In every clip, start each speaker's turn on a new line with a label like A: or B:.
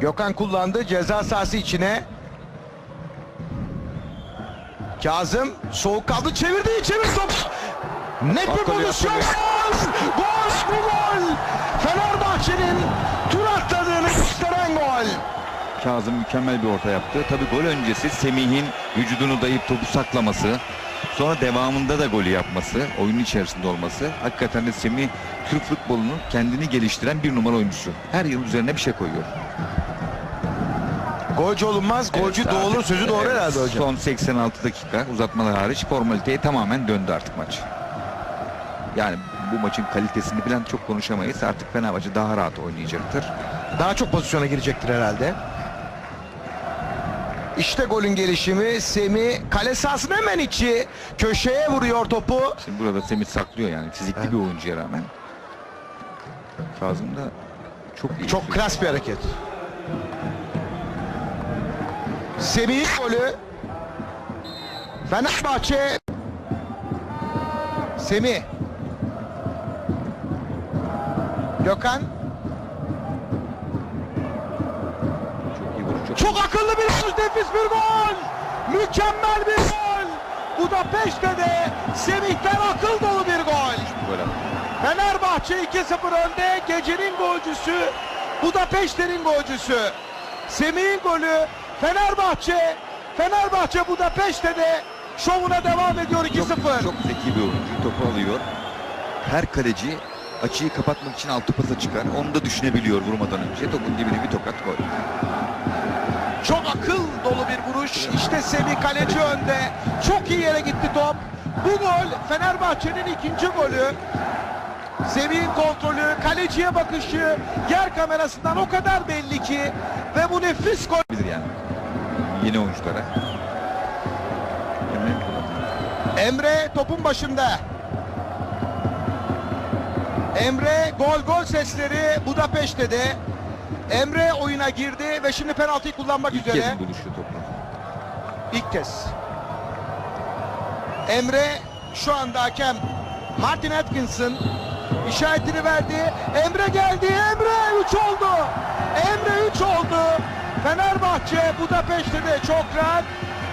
A: Gökhan kullandı ceza sahası içine. Kazım soğuk kaldı çevirdi çevir top. Net bir pozisyon.
B: atladı.
A: Gol! Bu gol! Fenerbahçe'nin tur atladığını gösteren gol.
B: Kazım mükemmel bir orta yaptı. Tabi gol öncesi Semih'in vücudunu dayayıp topu saklaması. Sonra devamında da golü yapması, oyunun içerisinde olması. Hakikaten de Semih Türk futbolunun kendini geliştiren bir numara oyuncusu. Her yıl üzerine bir şey koyuyor.
A: Golcü olunmaz, golcü
B: Evet,
A: doğulur sözü doğru
B: evet,
A: herhalde hocam.
B: Son 86 dakika uzatmalar hariç formaliteye tamamen döndü artık maç. Yani bu maçın kalitesini falan çok konuşamayız. Artık Fenerbahçe daha rahat oynayacaktır.
A: Daha çok pozisyona girecektir herhalde. İşte golün gelişimi. Semih kale sahasının hemen içi. Köşeye vuruyor topu.
B: Şimdi burada Semih saklıyor yani fizikli
A: Evet.
B: bir oyuncuya rağmen. Kazım da çok iyi.
A: Çok klas bir hareket. Semih'in golü. Fenerbahçe. Semih. Gökhan.
B: Çok
A: akıllı bir vuruş, nefis bir gol. Mükemmel bir gol. Budapeşte'de Semih'ten akıl dolu bir gol. Fenerbahçe 2-0 önde. Gecenin golcüsü Budapeşte'nin golcüsü. Semih'in golü Fenerbahçe. Fenerbahçe Budapeşte'de şovuna devam ediyor 2-0.
B: Çok, çok zeki bir oyuncu. Topu alıyor. Her kaleci açıyı kapatmak için altı pasa çıkar. Onu da düşünebiliyor vurmadan önce. Topun dibine bir tokat gol.
A: Çok akıl dolu bir vuruş. İşte Semih kaleci önde. Çok iyi yere gitti top. Bu gol Fenerbahçe'nin ikinci golü. Semih'in kontrolü, kaleciye bakışı, yer kamerasından o kadar belli ki ve bu nefis gol.
B: Bilir yani. Yeni oyunculara.
A: Emre topun başında. Emre gol gol sesleri Budapeşte'de. Emre oyuna girdi ve şimdi penaltıyı kullanmak
B: İlk
A: üzere.
B: kez buluşuyor topla.
A: İlk kez. Emre şu anda hakem Martin Atkinson işaretini verdi. Emre geldi. Emre 3 oldu. Emre 3 oldu. Fenerbahçe Budapeşte'de çok rahat.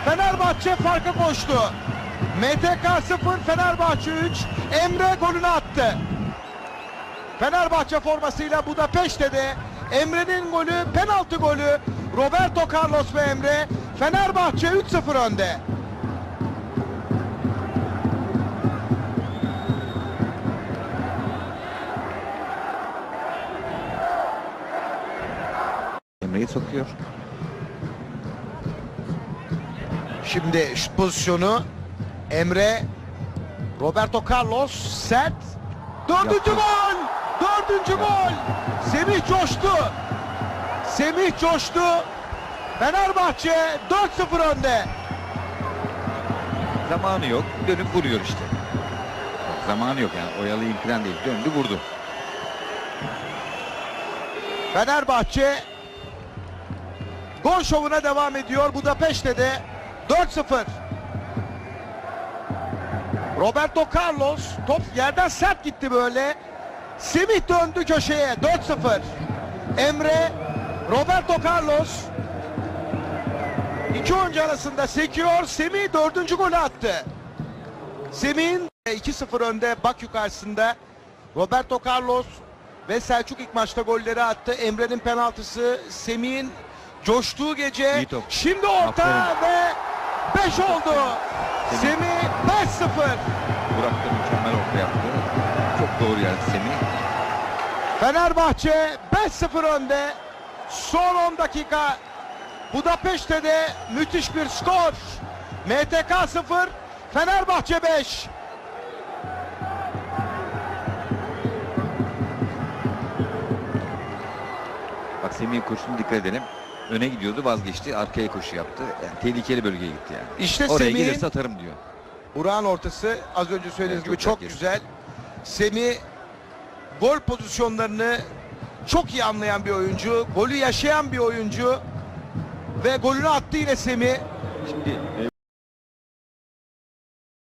A: Fenerbahçe farka koştu. MTK 0 Fenerbahçe 3. Emre golünü attı. Fenerbahçe formasıyla Budapeşte'de Emre'nin golü penaltı golü Roberto Carlos ve Emre Fenerbahçe 3-0 önde.
B: Emre'yi sokuyor.
A: Şimdi şu pozisyonu Emre Roberto Carlos sert dördüncü
B: Yaptı.
A: gol dördüncü gol Semih coştu Semih coştu Fenerbahçe 4-0 önde
B: Zamanı yok. Dönüp vuruyor işte. Zamanı yok yani. Oyalayayım falan değil. Döndü vurdu.
A: Fenerbahçe gol şovuna devam ediyor Budapeşte'de 4-0. Roberto Carlos top yerden sert gitti böyle. Semih döndü köşeye 4-0. Emre Roberto Carlos iki oyuncu arasında sekiyor. Semih dördüncü golü attı. Semih'in 2-0 önde Bakü karşısında Roberto Carlos ve Selçuk ilk maçta golleri attı. Emre'nin penaltısı, Semih'in coştuğu gece. Şimdi orta
B: Aferin.
A: ve 5 oldu.
B: Semih.
A: Semih 5-0.
B: Burak da mükemmel orta yaptı. Çok doğru geldi Semih.
A: Fenerbahçe 5-0 önde. Son 10 dakika Budapeşte'de müthiş bir skor. MTK 0, Fenerbahçe 5.
B: Bak Semih'in koşusuna dikkat edelim. Öne gidiyordu vazgeçti. Arkaya koşu yaptı. Yani tehlikeli bölgeye gitti yani.
A: İşte
B: Oraya
A: Semih'in
B: gelirse atarım diyor.
A: Burak'ın ortası az önce söylediğiniz
B: Evet,
A: gibi
B: çok
A: çok
B: güzel
A: güzel. Semih gol pozisyonlarını çok iyi anlayan bir oyuncu. Golü yaşayan bir oyuncu. Ve golünü attı yine Semih.
B: Şimdi